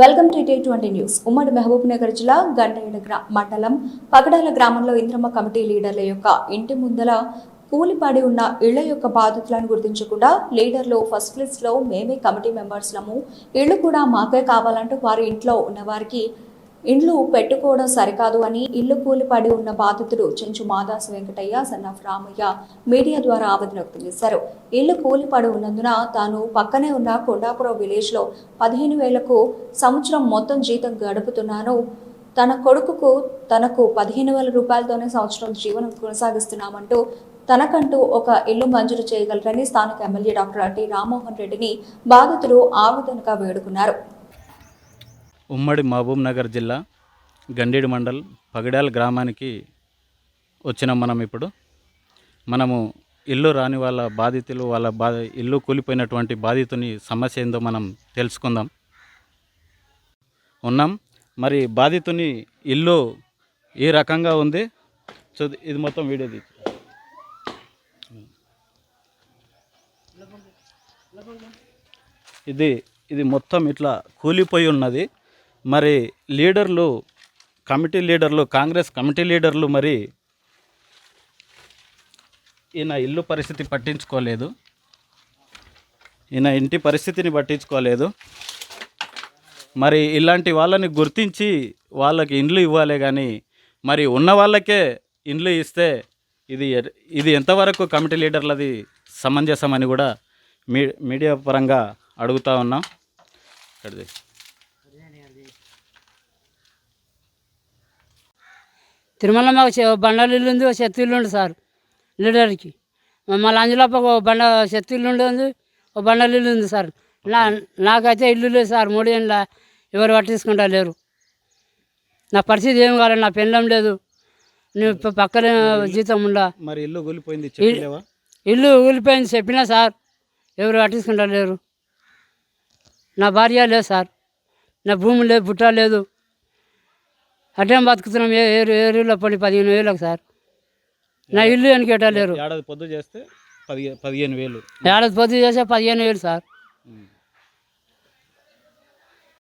Welcome to T twenty news. ఉమ్మడి మహబూబ్ నగర్ జిల్లా గండేడ మండలం పగడాల గ్రామంలో ఇంద్రమ్మ కమిటీ లీడర్ల యొక్క ఇంటి ముందల కూలిపడి ఉన్న ఇళ్ళ యొక్క బాధితులను గుర్తించకుండా లీడర్లు ఫస్ట్ లిస్ట్లో మేమే కమిటీ మెంబర్స్లము. ఇళ్ళు కూడా మాకే కావాలంటూ వారి ఇంట్లో ఉన్న వారికి ఇండ్లు పెట్టుకోవడం సరికాదు అని ఇల్లు కూలిపడి ఉన్న బాధితుడు Chenchu Madasu Venkataiah son of Ramaiah media ద్వారా ఆవేదన వ్యక్తం చేశారు. ఇల్లు కూలిపడి ఉన్నందున తాను పక్కనే ఉన్న కొండాపురం విలేజ్లో పదిహేను వేలకు సంవత్సరం మొత్తం జీతం గడుపుతున్నాను. తన కొడుకుకు తనకు పదిహేను వేల రూపాయలతోనే సంవత్సరం జీవనం కొనసాగిస్తున్నామంటూ తనకంటూ ఒక ఇల్లు మంజూరు చేయగలరని స్థానిక ఎమ్మెల్యే డాక్టర్ టి రామ్మోహన్ రెడ్డిని బాధితులు ఆవేదనగా వేడుకున్నారు. ఉమ్మడి మహబూబ్నగర్ జిల్లా గండేడు మండల్ పగడాల గ్రామానికి వచ్చినాం మనం ఇప్పుడు. మనము ఇల్లు రాని వాళ్ళ బాధితులు వాళ్ళ బా ఇల్లు కూలిపోయినటువంటి బాధితుని సమస్య ఏందో మనం తెలుసుకుందాం. ఉన్నాం. మరి బాధితుని ఇల్లు ఏ రకంగా ఉంది? చూ ఇది మొత్తం వీడియో తీసి ఇది ఇది మొత్తం ఇట్లా కూలిపోయి ఉన్నది. మరి లీడర్లు కమిటీ లీడర్లు కాంగ్రెస్ కమిటీ లీడర్లు మరి ఈయన ఇల్లు పరిస్థితి పట్టించుకోలేదు. ఈయన ఇంటి పరిస్థితిని పట్టించుకోలేదు. మరి ఇలాంటి వాళ్ళని గుర్తించి వాళ్ళకి ఇండ్లు ఇవ్వాలి కానీ మరి ఉన్న వాళ్ళకే ఇండ్లు ఇస్తే ఇది ఇది ఎంతవరకు కమిటీ లీడర్లది సమంజసం అని కూడా మీ మీడియా పరంగా అడుగుతా ఉన్నాం. తిరుమల మాకు బండలు ఇల్లు ఉంది ఒక చెత్త ఇల్లు ఉంది సార్ లీడర్కి. మళ్ళీ అంజలప్ప ఒక బండ చెత్త ఇల్లు ఉంది ఒక బండలు ఇల్లు ఉంది సార్. నా నాకైతే ఇల్లు లేదు సార్ మూడు ఏళ్ళ ఎవరు పట్టించుకుంటా లేరు. నా పరిస్థితి ఏం కాలేదు నా పెళ్ళం లేదు. ప- పక్కనే జీతం ఉండా. మరి ఇల్లు కూలిపోయింది ఇల్లు ఊలిపోయింది చెప్పినా సార్ ఎవరు పట్టించుకుంటా లేరు. నా భార్య లేదు సార్. నా భూమి లేదు బుట్ట లేదు. అడ్డం బతుకుతున్నాం ఏ ఏరు ఏరులో పడి పదిహేను వేలకు సార్. నా ఇల్లు వెనకేటా లేరు. ఏడాది పొద్దు చేస్తే పదిహే పదిహేను వేలు. ఏడాది పొద్దు చేసే పదిహేను వేలు సార్.